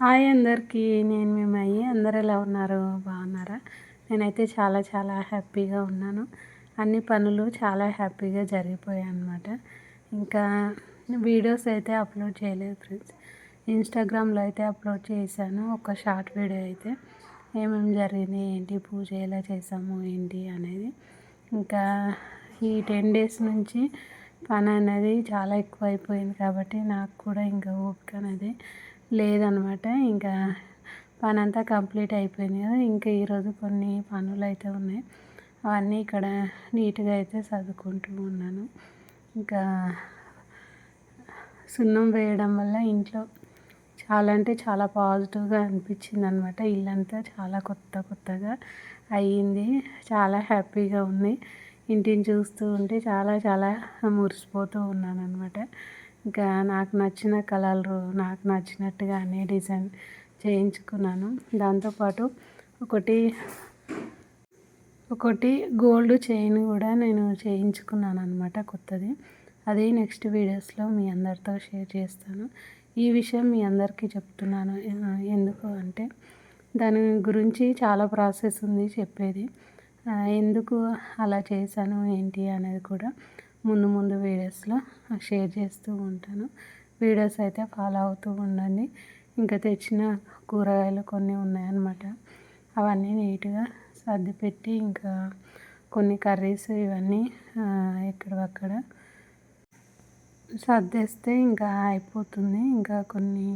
Hi అందరికీ నేను మేము అయ్యి అందరు ఎలా ఉన్నారు? బాగున్నారా? నేనైతే చాలా చాలా హ్యాపీగా ఉన్నాను. అన్ని పనులు చాలా హ్యాపీగా జరిగిపోయాయి అన్నమాట. ఇంకా వీడియోస్ అయితే అప్లోడ్ చేయలేదు ఫ్రెండ్స్. ఇన్స్టాగ్రామ్లో అయితే అప్లోడ్ చేశాను ఒక షార్ట్ వీడియో అయితే. ఏమేమి జరిగింది ఏంటి పూజ ఎలా చేసాము ఏంటి అనేది. ఇంకా ఈ టెన్ డేస్ నుంచి పని అనేది చాలా ఎక్కువ అయిపోయింది కాబట్టి నాకు కూడా ఇంకా ఓపిక అనేది లేదనమాట. ఇంకా పని అంతా కంప్లీట్ అయిపోయింది కదా. ఇంకా ఈరోజు కొన్ని పనులు అయితే ఉన్నాయి. అవన్నీ ఇక్కడ నీట్గా అయితే చదువుకుంటూ ఉన్నాను. ఇంకా సున్నం వేయడం వల్ల ఇంట్లో చాలా అంటే చాలా పాజిటివ్గా అనిపించింది అనమాట ఇల్లంతా చాలా కొత్త కొత్తగా అయ్యింది. చాలా హ్యాపీగా ఉంది. ఇంటిని చూస్తూ ఉంటే చాలా చాలా మురిసిపోతూ ఉన్నాను అనమాట ఇంకా నాకు నచ్చిన కలర్లు నాకు నచ్చినట్టుగానే డిజైన్ చేయించుకున్నాను. దాంతోపాటు ఒకటి ఒకటి గోల్డ్ చైన్ కూడా నేను చేయించుకున్నాను అనమాట కొత్తది. అది నెక్స్ట్ వీడియోస్లో మీ అందరితో షేర్ చేస్తాను. ఈ విషయం మీ అందరికీ చెప్తున్నాను. ఎందుకు అంటే దాని గురించి చాలా ప్రాసెస్ ఉంది చెప్పేది. ఎందుకు అలా చేశాను ఏంటి అనేది కూడా ముందు ముందు వీడియోస్లో షేర్ చేస్తూ ఉంటాను. వీడియోస్ అయితే ఫాలో అవుతూ ఉండండి. ఇంకా తెచ్చిన కూరగాయలు కొన్ని ఉన్నాయన్నమాట. అవన్నీ నీట్గా సర్ది పెట్టి ఇంకా కొన్ని కర్రీస్ ఇవన్నీ ఎక్కడక్కడ సర్దేస్తే ఇంకా అయిపోతుంది. ఇంకా కొన్ని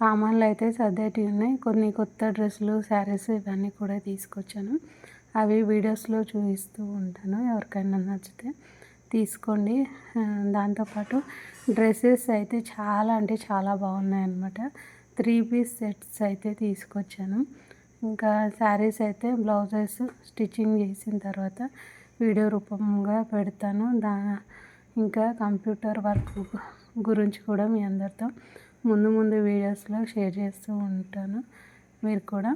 సామాన్లు అయితే సర్దేటివి ఉన్నాయి. కొన్ని కొత్త డ్రెస్సులు శారీస్ ఇవన్నీ కూడా తీసుకొచ్చాను. అవి వీడియోస్లో చూపిస్తూ ఉంటాను. ఎవరికైనా నచ్చితే తీసుకోండి. దాంతోపాటు డ్రెస్సెస్ అయితే చాలా అంటే చాలా బాగున్నాయి అన్నమాట త్రీ పీస్ సెట్స్ అయితే తీసుకొచ్చాను. ఇంకా శారీస్ అయితే బ్లౌజెస్ స్టిచ్చింగ్ చేసిన తర్వాత వీడియో రూపంగా పెడతాను. దా ఇంకా కంప్యూటర్ వర్క్ గురించి కూడా మీ అందరితో ముందు ముందు వీడియోస్లో షేర్ చేస్తూ ఉంటాను. మీరు కూడా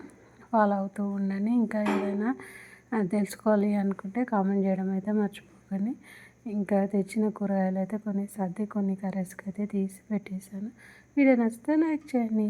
ఫాలో అవుతూ ఉండండి. ఇంకా ఏదైనా తెలుసుకోవాలి అనుకుంటే కామెంట్ చేయడం అయితే మర్చిపోకండి. ఇంకా తెచ్చిన కూరగాయలు అయితే కొన్ని సర్ది కొన్ని కర్రీస్కి అయితే తీసి పెట్టేశాను. వీడియో నచ్చితే లైక్ చేయండి.